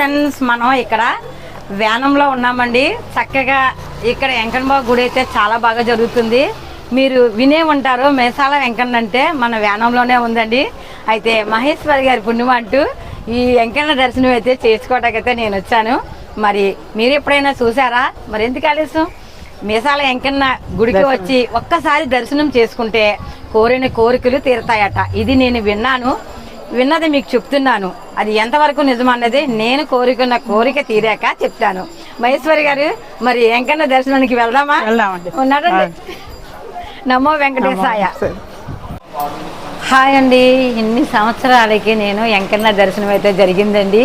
Friends మనం ఇక్కడ వ్యానంలో ఉన్నామండి. చక్కగా ఇక్కడ వెంకన్నబాబు గుడి అయితే చాలా బాగా జరుగుతుంది. మీరు వినే ఉంటారు మేసాల వెంకన్న అంటే మన వ్యానంలోనే ఉందండి. అయితే మహేశ్వరి గారి పుణ్యం అంటూ ఈ వెంకన్న దర్శనం అయితే చేసుకోవటానికైతే నేను వచ్చాను. మరి మీరు ఎప్పుడైనా చూసారా? మరి ఎందుకు ఆలస్యం? మీసాల వెంకన్న గుడికి వచ్చి ఒక్కసారి దర్శనం చేసుకుంటే కోరిన కోరికలు తీరతాయట. ఇది నేను విన్నాను. విన్నది మీకు చెప్తున్నాను. అది ఎంతవరకు నిజమన్నది నేను కోరుకున్న కోరిక తీరాక చెప్తాను. మహేశ్వరి గారు మరి వెంకన్న దర్శనానికి వెళ్దామా. ఉన్నాడండి నమో వెంకటేశాయ. హాయ్ అండి. ఇన్ని సంవత్సరాలకి నేను వెంకన్న దర్శనం అయితే జరిగిందండి.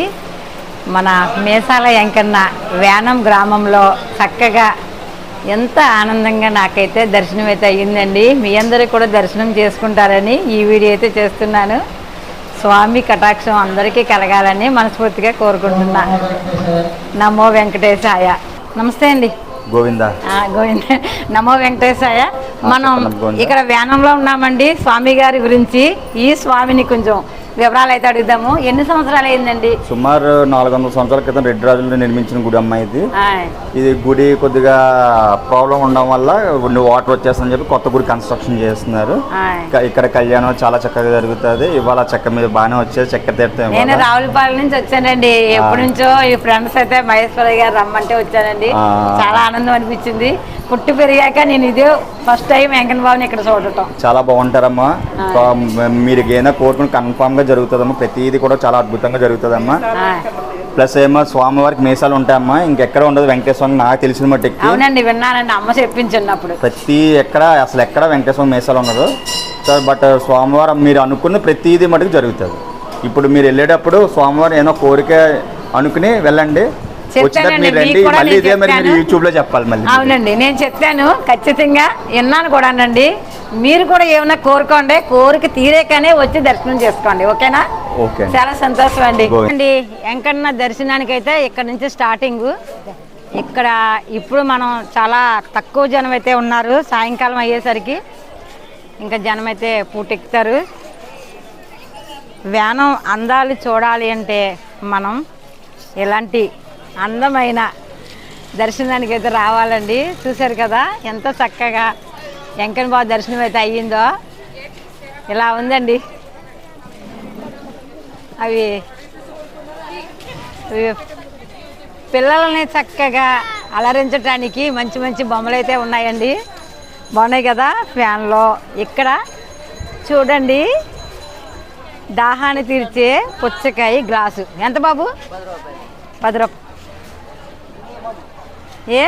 మన మేసాల వెంకన్న వేనం గ్రామంలో చక్కగా ఎంత ఆనందంగా నాకైతే దర్శనం అయితే అయ్యిందండి. మీ అందరూ కూడా దర్శనం చేసుకుంటారని ఈ వీడియో అయితే చేస్తున్నాను. స్వామి కటాక్షం అందరికీ కలగాలని మనస్ఫూర్తిగా కోరుకుంటున్నా. నమో వెంకటేశాయ. నమస్తే అండి. గోవిందా. ఆ, గోవింద. నమో వెంకటేశాయ. మనం. ఇక్కడ వ్యానంలో ఉన్నామండి. స్వామి గారి గురించి ఈ స్వామిని కొంచెం వివరాలు అయితే అడుగుదాము. ఎన్ని సంవత్సరాలు అయిందండి? సుమారు నాలుగు వందల సంవత్సరాల క్రితం రెడ్డి రాజులు నిర్మించిన గుడి అమ్మ ఇది. ఇది గుడి కొద్దిగా ప్రాబ్లం ఉండడం వల్ల వాటర్ వచ్చేస్తుందని చెప్పి కొత్త గుడి కన్స్ట్రక్షన్ చేస్తున్నారు. ఇక్కడ కళ్యాణం చాలా చక్కగా జరుగుతుంది. ఇవాళ చెక్క మీద బాగానే వచ్చేది చెక్క తీర్థం నేను. రావులపాలెం నుంచి వచ్చానండి. ఎప్పటి నుంచో ఈ ఫ్రెండ్స్ అయితే మహేశ్వరి గారు రమ్మంటే వచ్చానండి. చాలా ఆనందం అనిపించింది. పుట్టి పెరిగాక నేను ఇదే ఫస్ట్ టైం వెంకన్న బాబుని ఇక్కడ చూడటం. చాలా బాగుంటారమ్మా. మీరు ఏదైనా కోరుకుని కన్ఫామ్గా జరుగుతుందమ్మా. ప్రతిదీ కూడా చాలా అద్భుతంగా జరుగుతుందమ్మా. ప్లస్ ఏమో స్వామివారికి మీసాలు ఉంటాయమ్మా. ఇంకెక్కడ ఉండదు వెంకటేశ్వర నాకు తెలిసిన మట్టుకి. అవునండి విన్నానండి. అమ్మ చెప్పించున్నప్పుడు ప్రతి ఎక్కడ అసలు ఎక్కడ వెంకటేశ్వర మేసాలు ఉండదు. బట్ సోమవారం మీరు అనుకున్న ప్రతిదీ మటుకు జరుగుతుంది. ఇప్పుడు మీరు వెళ్ళేటప్పుడు సోమవారం ఏదో కోరిక అనుకుని వెళ్ళండి. కూడా అవునండి నేను చెప్తాను ఖచ్చితంగా విన్నాను కూడానండి. మీరు కూడా ఏమైనా కోరుకోండి కోరిక తీరేకనే వచ్చి దర్శనం చేసుకోండి ఓకేనా? ఓకే చాలా సంతోషం అండి. అండి వెంకన్న దర్శనానికి అయితే ఇక్కడ నుంచి స్టార్టింగ్. ఇక్కడ ఇప్పుడు మనం చాలా తక్కువ జనం అయితే ఉన్నారు సాయంకాలం అయ్యేసరికి ఇంకా జనం అయితే పూటెక్కుతారు. వ్యానం అందాలు చూడాలి అంటే మనం ఇలాంటి అందమైన దర్శనానికి అయితే రావాలండి. చూశారు కదా ఎంత చక్కగా వెంకన్న బాబు దర్శనం అయితే అయ్యిందో? ఇలా ఉందండి? అవి పిల్లల్ని చక్కగా అలరించడానికి మంచి మంచి బొమ్మలు అయితే ఉన్నాయండి. బాగున్నాయి కదా ఫ్యాన్లో. ఇక్కడ చూడండి దాహాన్ని తీర్చే పుచ్చకాయ గ్లాసు. ఎంత బాబు? పది రూపాయలు. ఏ?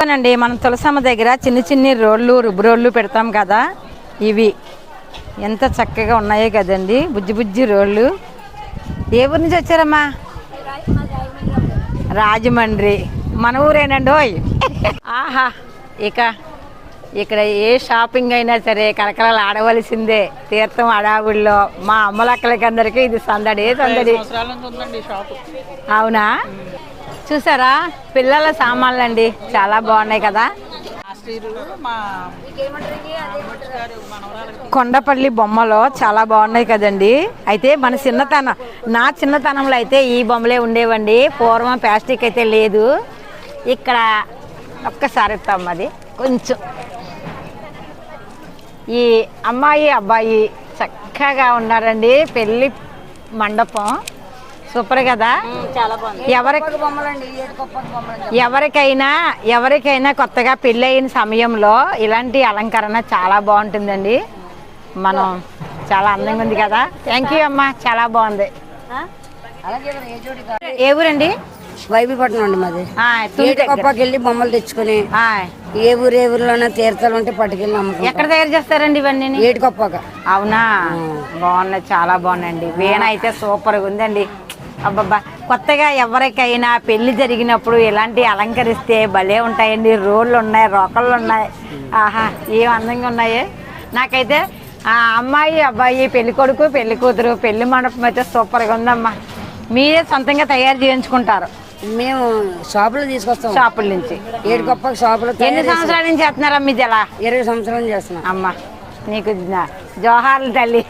అండి మనం తులసమ్మ దగ్గర చిన్న చిన్ని రోళ్ళు రుబ్బు రోళ్ళు పెడతాం కదా ఇవి ఎంత చక్కగా ఉన్నాయో కదండి బుజ్జి బుజ్జి రోళ్ళు. ఏ ఊరి నుంచి వచ్చారమ్మా? రాజమండ్రి. మన ఊరేనండి ఓయ్. ఆహా ఇక ఇక్కడ ఏ షాపింగ్ అయినా సరే కలకలలు ఆడవలసిందే తీర్థం అడావుల్లో మా అమ్మలక్కలకి అందరికీ ఇది సందడి సందడి? అవునా? చూసారా? పిల్లల సామాన్లు అండి చాలా బాగున్నాయి కదా? కొండపల్లి బొమ్మలు చాలా బాగున్నాయి కదండి. అయితే మన చిన్నతనం నా చిన్నతనంలో అయితే ఈ బొమ్మలే ఉండేవండి. పూర్వం ప్లాస్టిక్ అయితే లేదు. ఇక్కడ ఒక్కసారి ఇస్తాం అది. కొంచెం. ఈ అమ్మాయి అబ్బాయి చక్కగా ఉన్నారండి. పెళ్ళి మండపం. సూపర్ కదా? చాలా బాగుంది. ఎవరికి బొమ్మలండి ఏడు గొప్ప బొమ్మలు ఎవరికైనా ఎవరికైనా కొత్తగా పెళ్ళయిన సమయంలో ఇలాంటి అలంకరణ చాలా బాగుంటుందండి. మనం చాలా అందంగా ఉంది కదా? థ్యాంక్ యూ అమ్మా చాలా బాగుంది. అలాగే ఏ ఊరండి? వైబీపట్నం అండి మాది. గొప్పకి వెళ్ళి బొమ్మలు తెచ్చుకుని ఆ, ఏ ఊరు ఏ ఊర్లోనే తీర్థాలు ఉంటే పట్టుకెళ్ళి ఎక్కడ తయారు చేస్తారండి ఇవన్నీ ఏడు గొప్పక అవునా బాగున్నాయి చాలా బాగున్నాయండి. వీణ అయితే సూపర్గా ఉందండి. అబ్బబ్బా కొత్తగా ఎవరికైనా పెళ్ళి జరిగినప్పుడు ఇలాంటి అలంకరిస్తే భలే ఉంటాయండి. రోళ్ళు ఉన్నాయి రోకళ్ళు ఉన్నాయి. ఆహా ఏం అందంగా ఉన్నాయి? నాకైతే ఆ అమ్మాయి అబ్బాయి పెళ్ళి కొడుకు పెళ్ళి కూతురు పెళ్ళి మండపం అయితే సూపర్గా ఉందమ్మా. మీరే సొంతంగా తయారు చేయించుకుంటారు. మేము షాపులో తీసుకొస్తాం. షాపుల నుంచి. ఏడు గొప్ప షాపులో ఎన్ని సంవత్సరాల నుంచి చేస్తున్నారా మీది ఎలా ఇరవై సంవత్సరాలు చేస్తున్నాం. అమ్మ నీకు జోహార్లు తల్లి.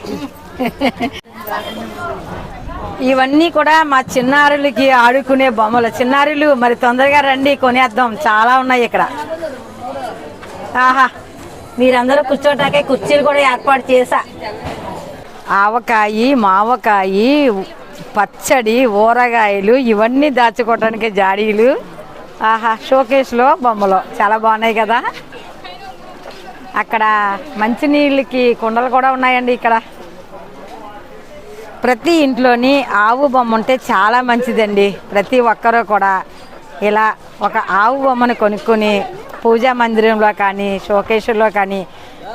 ఇవన్నీ కూడా మా చిన్నారులకి ఆడుకునే బొమ్మలు. చిన్నారులు మరి తొందరగా రండి కొనేద్దాం. చాలా ఉన్నాయి ఇక్కడ. ఆహా మీరందరూ కూర్చోటాకే కుర్చీలు కూడా ఏర్పాటు చేశా. ఆవకాయి మావకాయి పచ్చడి ఊరగాయలు ఇవన్నీ దాచుకోవటానికి జాడీలు. ఆహా షోకేస్లో బొమ్మలు. చాలా బాగున్నాయి కదా. అక్కడ మంచినీళ్ళకి కుండలు కూడా ఉన్నాయండి ఇక్కడ. ప్రతి ఇంట్లోని ఆవు బొమ్మ ఉంటే చాలా మంచిదండి. ప్రతి ఒక్కరూ కూడా ఇలా ఒక ఆవు బొమ్మను కొనుక్కొని పూజా మందిరంలో కానీ షోకేశ్లో కానీ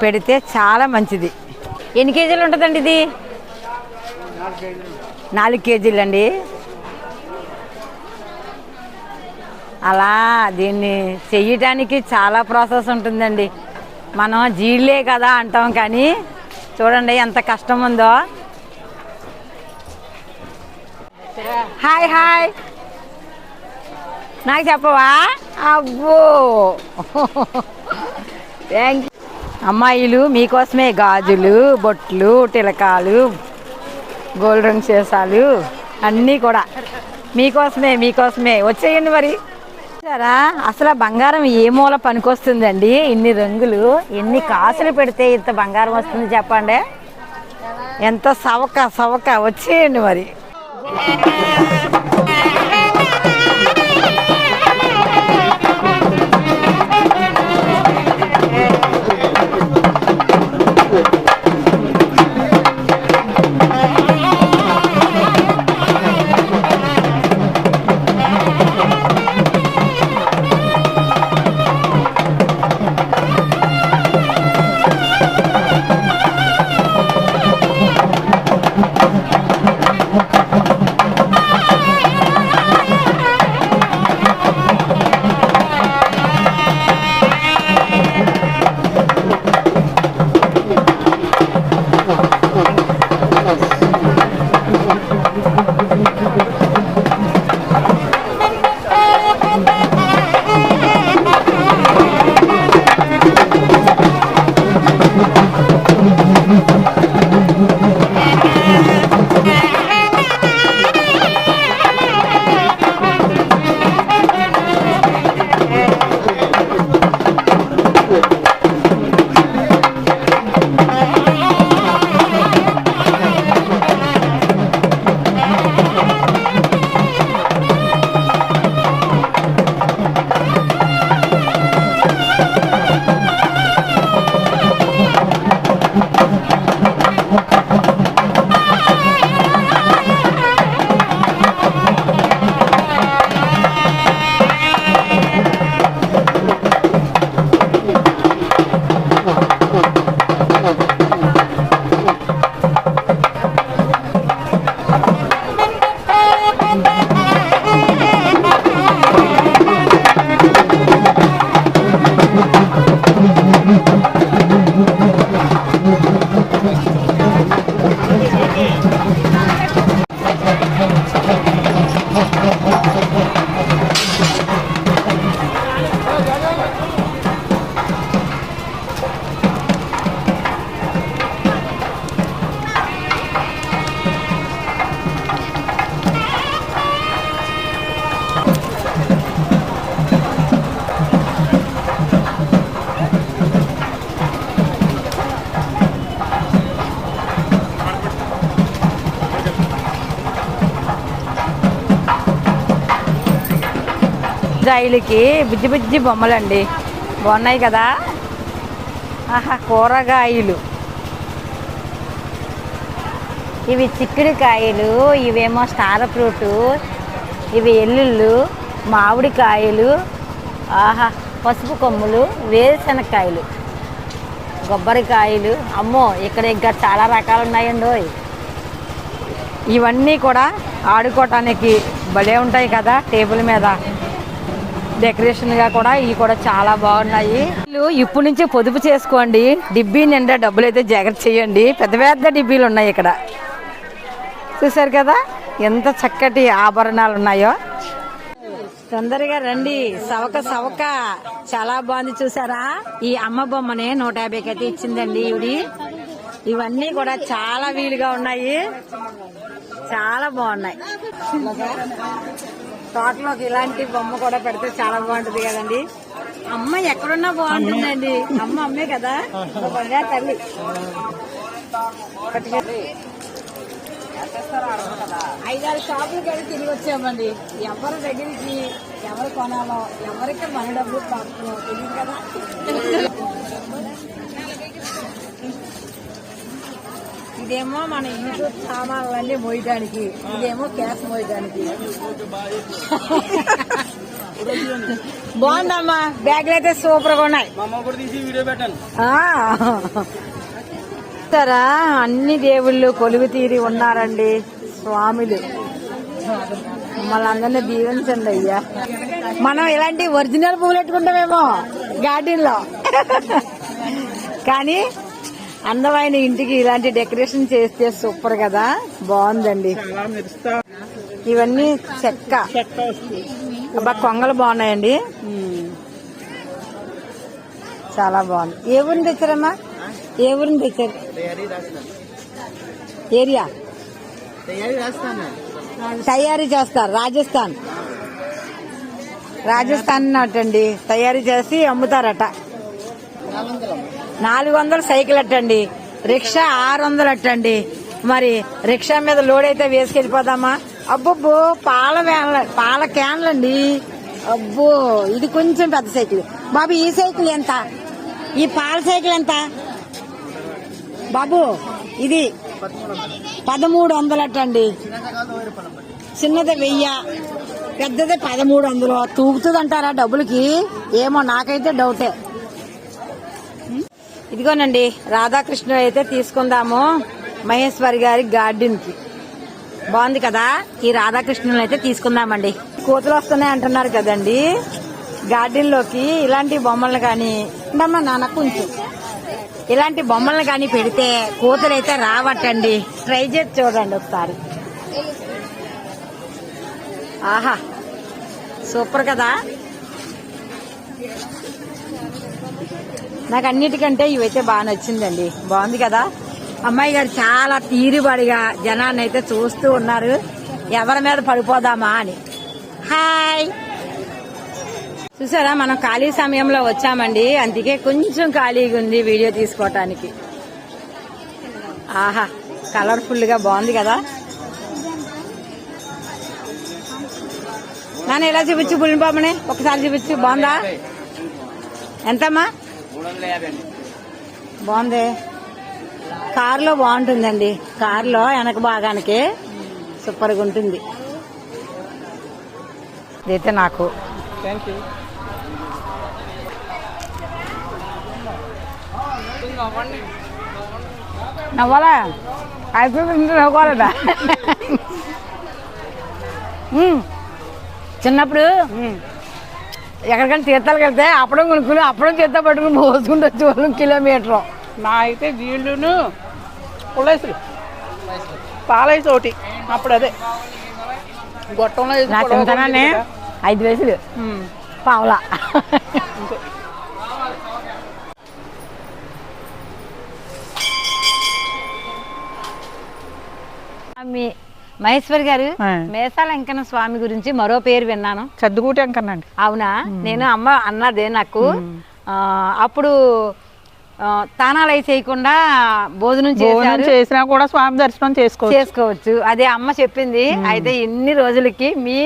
పెడితే చాలా మంచిది. ఎన్ని కేజీలు ఉంటుందండి ఇది? నాలుగు కేజీలు అండి అలా దీన్ని చెయ్యటానికి చాలా ప్రాసెస్ ఉంటుందండి. మనం జీళ్ళే కదా అంటాం కానీ చూడండి ఎంత కష్టం ఉందో. హాయ్ హాయ్ నాకు చెప్పవా అబ్బో థ్యాంక్ అమ్మాయిలు మీకోసమే గాజులు బొట్లు తిలకాలు గోల్డ్ రంగ్ చేసాలు అన్నీ కూడా. మీకోసమే మీకోసమే. వచ్చేయండి మరి. సరా అసలు బంగారం ఏ మూల పనికొస్తుందండి? ఇన్ని రంగులు ఎన్ని కాసులు పెడితే ఇంత బంగారం వస్తుంది చెప్పండి? ఎంత సవక సవక. వచ్చేయండి మరి. Yeah. ఉజ్జాయిలకి బుజ్జి బుజ్జి బొమ్మలండి. బాగున్నాయి కదా? ఆహా కూరగాయలు. ఇవి చిక్కుడుకాయలు ఇవేమో స్టార్ ఫ్రూటు ఇవి ఎల్లుళ్ళు మామిడికాయలు ఆహా పసుపు కొమ్ములు వేరుశనక్కాయలు కొబ్బరికాయలు. అమ్మో ఇక్కడ ఇంకా చాలా రకాలు ఉన్నాయండి ఇవన్నీ కూడా ఆడుకోవటానికి భలే ఉంటాయి కదా టేబుల్ మీద. డెకరేషన్గా కూడా ఇవి కూడా చాలా బాగున్నాయి. వీళ్ళు ఇప్పటి నుంచి పొదుపు చేసుకోండి. డిబ్బీ నిండా డబ్బులు అయితే జాగ్రత్త చేయండి. పెద్ద పెద్ద డిబ్బీలు ఉన్నాయి ఇక్కడ. చూసారు కదా? ఎంత చక్కటి ఆభరణాలు ఉన్నాయో. తొందరగా రండి. సవక సవక. చాలా బాగుంది చూసారా? ఈ అమ్మ బొమ్మనే నూట యాభైకి అయితే ఇచ్చిందండి ఇవి ఇవన్నీ కూడా చాలా వీలుగా ఉన్నాయి. చాలా బాగున్నాయి. తోటలోకి ఇలాంటి బొమ్మ కూడా పెడితే చాలా బాగుంటది కదండి. అమ్మ ఎక్కడున్నా బాగుంటుందండి. అమ్మ అమ్మే కదా. బంగా తల్లి. ఐదారు షాపులు కానీ తిరిగి వచ్చామండి. ఎవరి దగ్గరికి ఎవరు కొనాలో ఎవరికి మన డబ్బులు పాపుతున్నాం తెలియదు కదా. ఇదేమో మన ఇంట్లో సామాన్లన్నీ మోయడానికి ఇదేమో క్యాష్ మోయడానికి. బాగుందమ్మా బ్యాగ్లు అయితే సూపర్గా ఉన్నాయి. చూస్తారా అన్ని దేవుళ్ళు కొలువు తీరి ఉన్నారండి స్వాములు. మమ్మల్ని అందరినీ దీవించండి అయ్యా. మనం ఇలాంటి ఒరిజినల్ పువ్వులు పెట్టుకుంటామేమో గార్డెన్లో కానీ అందమైన ఇంటికి ఇలాంటి డెకరేషన్ చేస్తే సూపర్ కదా? బాగుందండి. ఇవన్నీ చెక్క. అబ్బా కొంగలు బాగున్నాయండి. చాలా బాగుంది. ఏ ఊరిని తెచ్చారమ్మా? ఏ ఊరిని తెచ్చారు? ఏరియా? తయారీ చేస్తారు. రాజస్థాన్. రాజస్థాన్ అటండి తయారీ చేసి అమ్ముతారట. నాలుగు వందల సైకిల్ అట్టండి. రిక్షా ఆరు వందలు అట్టండి. మరి రిక్షా మీద లోడ్ అయితే వేసుకెళ్ళిపోదామా? అబ్బబ్బో పాల వ్యాన్ల పాల క్యాన్లు అండి అబ్బో ఇది కొంచెం పెద్ద సైకిల్. బాబు ఈ సైకిల్ ఎంత? ఈ పాల సైకిల్ ఎంత? బాబు ఇది పదమూడు వందలు అట్టండి. చిన్నది వెయ్య పెద్దది పదమూడు వందలు తూగుతుంది అంటారా డబ్బులకి? ఏమో నాకైతే డౌటే. ఇదిగోనండి రాధాకృష్ణ అయితే తీసుకుందాము మహేశ్వరి గారి గార్డెన్కి బాగుంది కదా? ఈ రాధాకృష్ణుని అయితే తీసుకుందామండి. కోతులు వస్తున్నాయి అంటున్నారు కదండి. గార్డెన్లోకి ఇలాంటి బొమ్మలు కానీ ఉండమ్మా నాన్న కొంచెం. ఇలాంటి బొమ్మలను కానీ పెడితే కోతులు అయితే రావట్టండి. ట్రై చేసి చూడండి ఒకసారి. ఆహా సూపర్ కదా? నాకు అన్నిటికంటే ఇవైతే బాగా నచ్చిందండి. బాగుంది కదా? అమ్మాయి గారు చాలా తీరుబడిగా జనాన్ని అయితే చూస్తూ ఉన్నారు. ఎవరి మీద పడిపోదామా అని. హాయ్! చూసారా? మనం ఖాళీ సమయంలో వచ్చామండి. అందుకే కొంచెం ఖాళీగా ఉంది వీడియో తీసుకోవటానికి ఆహా కలర్ఫుల్గా బాగుంది కదా? నాన్న ఎలా చూపించు పులిపాపని ఒకసారి చూపించు. బాగుందా? ఎంతమ్మా? బాగుంది. కారులో బాగుంటుందండి. కారులో వెనక భాగానికి సూపర్గా ఉంటుంది. ఇదైతే నాకు. థ్యాంక్ యూ నవ్వాలా? అయిపోయి ఇంకా నవ్వుకోవాలదా ఉమ్. చిన్నప్పుడు ఎక్కడికైనా తీర్థాలకు వెళ్తే అప్పడం కొనుక్కుని అప్పడం తీర్థ పట్టుకుని పోసుకుంటూ వచ్చేవాళ్ళం కిలోమీటర్ నా అయితే వీళ్ళును పుల్లైసులు పాలైసు ఒకటి అప్పుడు అదే గొట్టంలో నా. ఐదు వయసులు. పావులా. మీ మహేశ్వరి గారు. మేసాల వెంకన్న స్వామి గురించి మరో పేరు విన్నాను. చద్దుగూటి అంకనండి. అవునా? నేను అమ్మ అన్నదే నాకు. అప్పుడు తానాలు అయి చేయకుండా భోజనం భోజనం చేసినా కూడా స్వామి దర్శనం చేసుకోవచ్చు. చేసుకోవచ్చు. అదే అమ్మ చెప్పింది. అయితే ఇన్ని రోజులకి మీ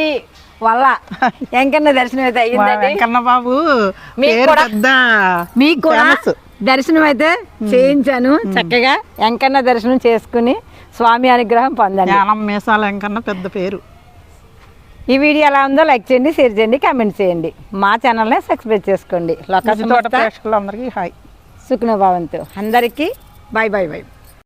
వల్ల వెంకన్న దర్శనం అయితే అయ్యిందండి. వెంకన్న బాబు మీకు కూడా-. దర్శనం అయితే చేయించాను. చక్కగా వెంకన్న దర్శనం చేసుకుని స్వామి అనుగ్రహం పొందండి. జ్ఞానం మీసాల వెంకన్న పెద్ద పేరు. ఈ వీడియో ఎలా ఉందో లైక్ చేయండి షేర్ చేయండి కామెంట్ చేయండి. మా ఛానల్ని సబ్స్క్రైబ్ చేసుకోండి. తోట లొకేషన్ ప్రేక్షకులందరికీ హాయ్. సుఖ్నభావంతో అందరికీ బాయ్ బాయ్ బాయ్